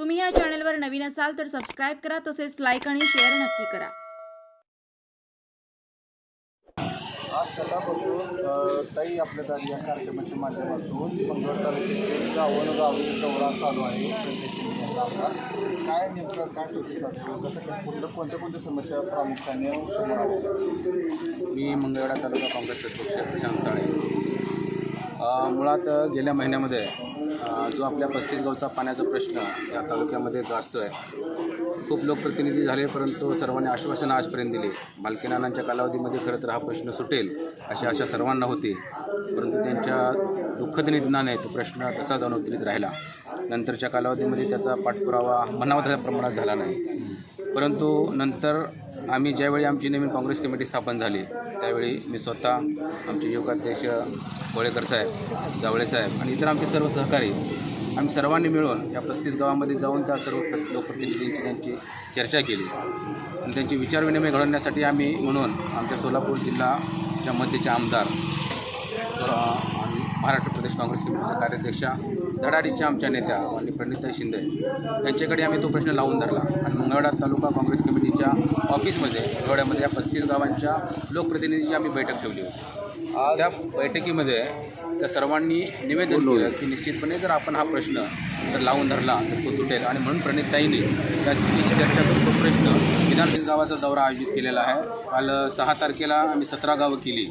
तुम्ही या चॅनलवर नवीन असाल तर सबस्क्राईब करा तसेच लाईक आणि शेअर नक्की करा आज सकाळपासून अ, ताई आपल्या दारी या कार्यक्रमाच्या माध्यमातून मंगळ तालुक्यातील गावोन गावी दौरा चालू आहे. काय नेमकं काय प्रतिसाद आहे? कसं काय कुठलं कोणत्या कोणत्या समस्या प्रामुख्याने समोर आल्या मी मंगळवेढा तालुका काँग्रेस अध्यक्ष प्रशांत साळे मुळात गेल्या महिन्यामध्ये जो आपल्या पस्तीस गावचा पाण्याचा प्रश्न या तालुक्यामध्ये गाजतो आहे खूप लोकप्रतिनिधी झाले परंतु सर्वांनी आश्वासनं आजपर्यंत दिली. मालकीनानांच्या कालावधीमध्ये खरं तर हा प्रश्न सुटेल अशी आशा सर्वांना होती. परंतु त्यांच्या दुःखद निधनाने तो प्रश्न तसाच अनुत्तरित राहिला. नंतरच्या कालावधीमध्ये त्याचा पाठपुरावा म्हणावा त्याच्या प्रमाणात झाला नाही. परंतु नंतर आम्ही ज्यावेळी आमची नवीन काँग्रेस कमिटी स्थापन झाली त्यावेळी मी स्वतः आमचे युवकाध्यक्ष कोळेकर साहेब जावळे साहेब आणि इतर आमचे सर्व सहकारी आम्ही सर्वांनी मिळून या पस्तीस गावामध्ये जाऊन त्या सर्व लोकप्रतिनिधींची त्यांची चर्चा केली. आणि त्यांची विचारविनिमय घडवण्यासाठी आम्ही म्हणून आमच्या सोलापूर जिल्हाच्या मध्येचे आमदार महाराष्ट्र प्रदेश काँग्रेस कमिटीच्या कार्याध्यक्षा धडाडीच्या आमच्या नेत्या आणि प्रणिताई शिंदे. यांच्याकडे आम्ही तो प्रश्न लावून धरला. आणि मंगळवेढा तालुका काँग्रेस कमिटीच्या ऑफिसमध्ये मंगळवेढ्यामध्ये या पस्तीस गावांच्या लोकप्रतिनिधीची आम्ही बैठक ठेवली होती. त्या बैठकीमध्ये त्या सर्वांनी निवेदन केलं की निश्चितपणे जर आपण हा प्रश्न जर लावून धरला तर तो सुटेल. आणि म्हणून प्रणितताईंनी त्या चर्चा करून तो प्रश्न विधानसभा गावाचा दौरा आयोजित केलेला आहे. काल सहा तारखेला आम्ही सतरा गावं केली.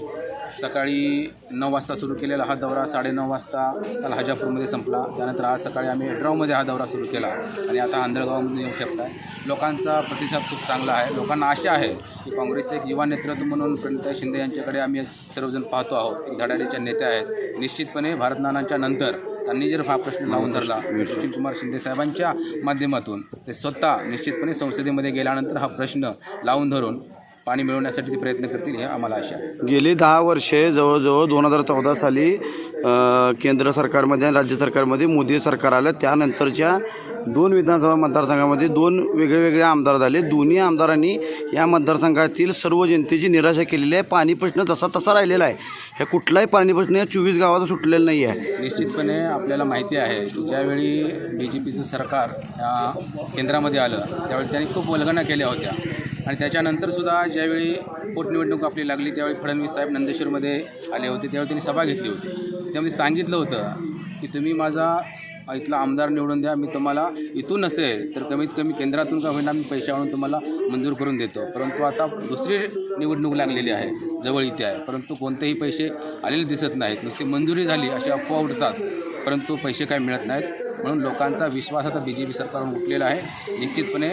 सकाळी नऊ वाजता सुरू केलेला हा दौरा साडेनऊ वाजता काल हजापूरमध्ये संपला. त्यानंतर आज सकाळी आम्ही एड्रावमध्ये हा दौरा सुरू केला. आणि आता आंधळगावमध्ये येऊ शकता लोकांचा प्रतिसाद खूप चांगला आहे. लोकांना आशा आहे की काँग्रेसचे एक युवा नेतृत्व म्हणून प्रणिता शिंदे यांच्याकडे आम्ही सर्वजण पाहतो आहोत. धडाडीच्या नेत्या आहेत. निश्चितपणे भारतनानांच्या नंतर त्यांनी जर हा प्रश्न लावून धरला सुशील कुमार शिंदे साहेबांच्या माध्यमातून ते स्वतः निश्चितपणे संसदेमध्ये गेल्यानंतर हा प्रश्न लावून धरून पाणी मिळवण्यासाठी ते प्रयत्न करतील हे आम्हाला आशा गेली दहा वर्षे जवळजवळ दोन हजार चौदा साली केंद्र सरकारमध्ये आणि राज्य सरकारमध्ये मोदी सरकार आलं. त्यानंतरच्या दोन विधानसभा मतदारसंघामध्ये दोन वेगळे वेगळे आमदार झाले. दोन्ही आमदारांनी या मतदारसंघातील सर्व जनतेची निराशा केलेली आहे. पाणी प्रश्न तसा तसा राहिलेला आहे. हे कुठलाही पाणी प्रश्न या चोवीस गावाचा सुटलेला नाही आहे. निश्चितपणे आपल्याला माहिती आहे की ज्यावेळी बी जे पीचं सरकार या केंद्रामध्ये आलं त्यावेळी त्यांनी खूप वल्गना केल्या होत्या. आणि त्याच्यानंतरसुद्धा ज्यावेळी पोटनिवडणूक आपली लागली त्यावेळी फडणवीस साहेब नंदेश्वरमध्ये आले होते त्यावेळी त्यांनी सभा घेतली होती. त्यामध्ये सांगितलं होतं की तुम्ही माझा इथला आमदार निवडून द्या. मी तुम्हाला इथून नसेल तर कमीत कमी केंद्रातून का होईना मी पैसे आणून तुम्हाला मंजूर करून देतो. परंतु आता दुसरी निवडणूक लागलेली आहे. जवळ इथे आहे. परंतु कोणतेही पैसे आलेले दिसत नाहीत. नुसती मंजुरी झाली अशी अफवा उडतात. परंतु पैसे काय मिळत नाहीत. म्हणून लोकांचा विश्वास आता बी जे पी सरकारवर उठलेला आहे. निश्चितपणे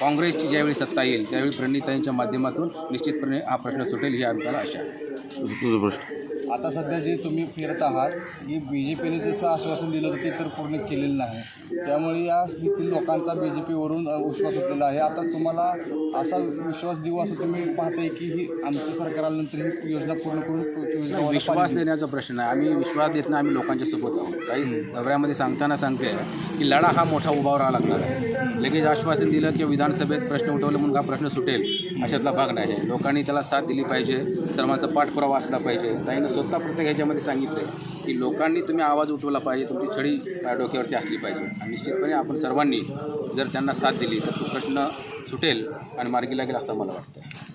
काँग्रेसची ज्यावेळी सत्ता येईल त्यावेळी प्रणिताईंच्या माध्यमातून निश्चितपणे हा प्रश्न सुटेल ही आमच्याला आशा आहे. तुझा प्रश्न. आता सध्या जे तुम्ही फिरत आहात की बी जे पीने जसं आश्वासन दिलं होतं ते तर पूर्ण केलेलं नाही. त्यामुळे या येथील लोकांचा बी जे पीवरून विश्वास उठलेला आहे. आता तुम्हाला असा विश्वास देऊ असं तुम्ही पाहताय की ही आमचं सरकार आल्यानंतर ही योजना पूर्ण करून विश्वास देण्याचा प्रश्न आहे. आम्ही विश्वास देत नाही आम्ही लोकांच्या सोबत आहोत. काही दौऱ्यामध्ये सांगताना सांगते की लढा हा मोठा उभा राहा लागणार आहे. लगेच आश्वासन दिलं की विधानसभेत प्रश्न उठवले म्हणून हा प्रश्न सुटेल अशातला भाग नाही आहे. लोकांनी त्याला साथ दिली पाहिजे सर्वांचा पाठपुरावा असला पाहिजे. ताईनं स्वतः प्रत्येक ह्याच्यामध्ये सांगितलं आहे की लोकांनी तुम्ही आवाज उठवला पाहिजे तुमची छडी डोक्यावरती असली पाहिजे. आणि निश्चितपणे आपण सर्वांनी जर त्यांना साथ दिली तर तो प्रश्न सुटेल आणि मार्गी लागेल असं मला वाटतं